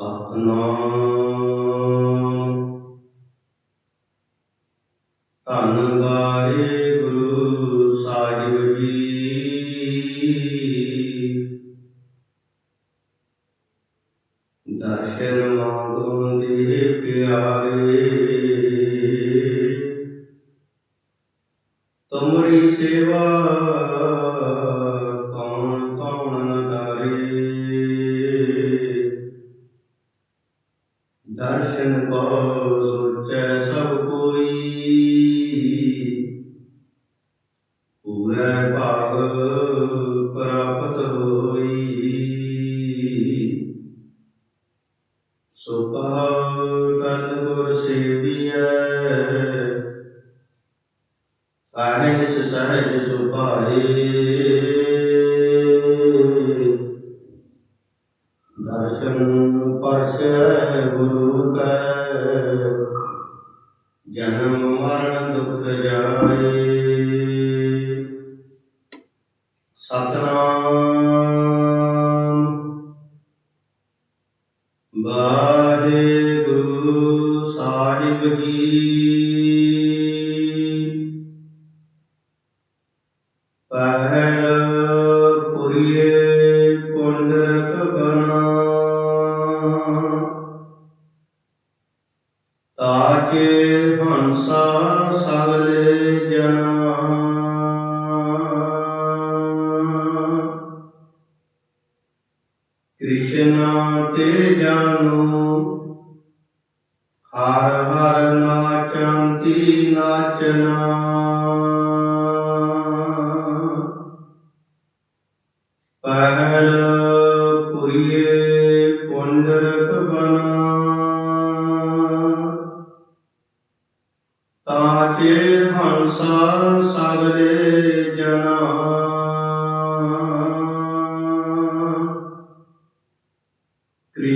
ਸਤਨਾਮ। ਧੰਨ ਵਾਹਿਗੁਰੂ ਗੁਰੂ ਸਾਹਿਬ ਜੀ। ਦਰਸ਼ਨ ਮੰਗੋ ਦੇ ਪਿਆਰੇ। ਤੁਮਰੀ ਸੇਵਾ ਸੋ ਕਹੋ ਕਲ ਗੁਰ ਸੇਵੀਐ ਸਹਿਜ ਸਹਿਜ ਸੁਭਾਏ ਦਰਸ਼ਨ ਪਰਸੈ ਗੁਰੂ ਕੈ, ਜਨਮ ਮਰਨ ਦੁਖ ਜਾਏ। ਵਾਹਿਗੁਰੂ ਸਾਹਿਬ ਜੀ। ਪਹਿਲ ਪੁਰੀਏ ਪੁੰਡਰਕ ਬਨਾ ਤਾਕੇ ਹੰਸਾ ਸਗਲੇ ਜਨਾ। ਕ੍ਰਿਸ਼ਨ ਤੇ ਜਾਨੂ ਹਰ ਹਰ ਨਾਚੰਤੀ ਨਾਚਨਾ। ਪਹਿਲ ਪੁਰੀਏ ਪੁੰਡਰਕ ਬਨਾ ਤਾਕੇ ਹੰਸਾ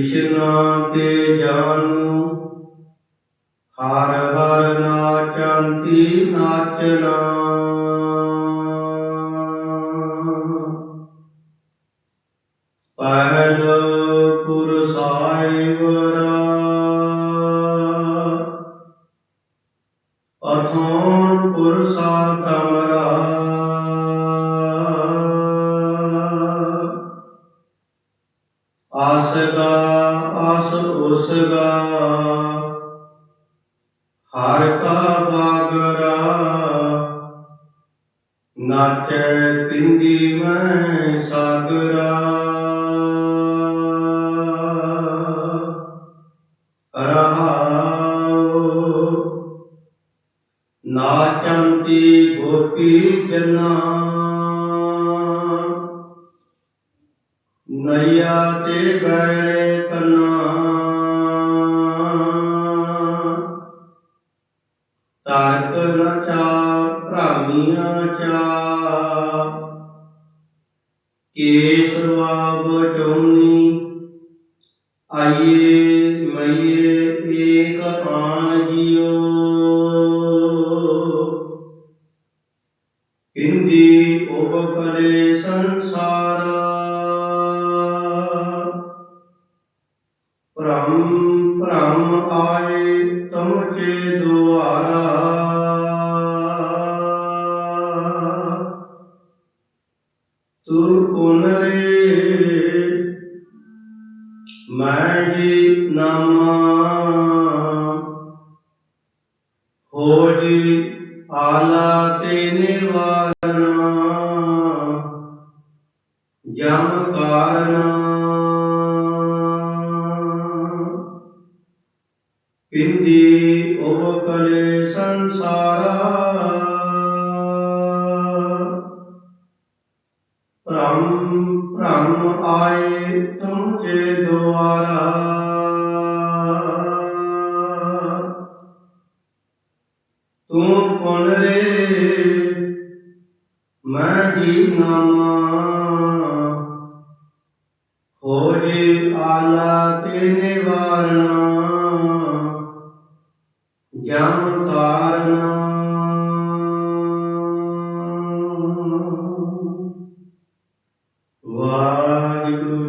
ਕ੍ਰਿਸ਼ਨ ਤੇ ਜਾਨੂ ਹਰ ਹਰ ਨਾਚੰਤੀ ਨਾਚਨਾ ਪਹਿਲ ਪੁਰ ਸਾਹਿਬਰਾ ਅਥੋਂ ਪੁਰਸਾ ਤਮਰਾ ਆਸਗਾ ਆਸ ਉਸਗਾ ਹਰ ਕਾ ਬਾਗਰਾ ਨਾਚੈ ਪਿੰਡੀ ਮੈਂ ਸਾਗਰਾ ਰਹਾਉ ਨਾਚੰਤੀ ਗੋਪੀ ਜਨਾ ਨਈਆ ਤੇ ਤਾਰਕ ਨ ਚਾ ਭ੍ਰਾਮੀਆਂ ਚਾ ਕੇਸਵਾ ਬਚਉਨੀ ਆਈਏ ਮਈਏ ਏਕ ਆਨ ਜਿਉ ਹਿੰਦੀ ਉਪਕਲੇ ਸੰਸਾਰਾ। ਜਮ ਕਾਰਨਾ। ਪਿੰਦੀ ਉਹ ਕਲੇ ਸੰਸਾਰਾ। ਭ੍ਰਮ ਭ੍ਰਮ ਆਏ ਤੁਮ ਚੇ ਦੁਆਰਾ। ਤੂੰ ਕੌਣ ਰੇ, ਮੈਂ ਜੀ ਨਾਮਾ ਜੀ ਆਲਾ ਤੇ ਨਿਵਾਰਨਾ ਜਮ ਤਾਰਨਾ। ਵਾਹਿਗੁਰੂ।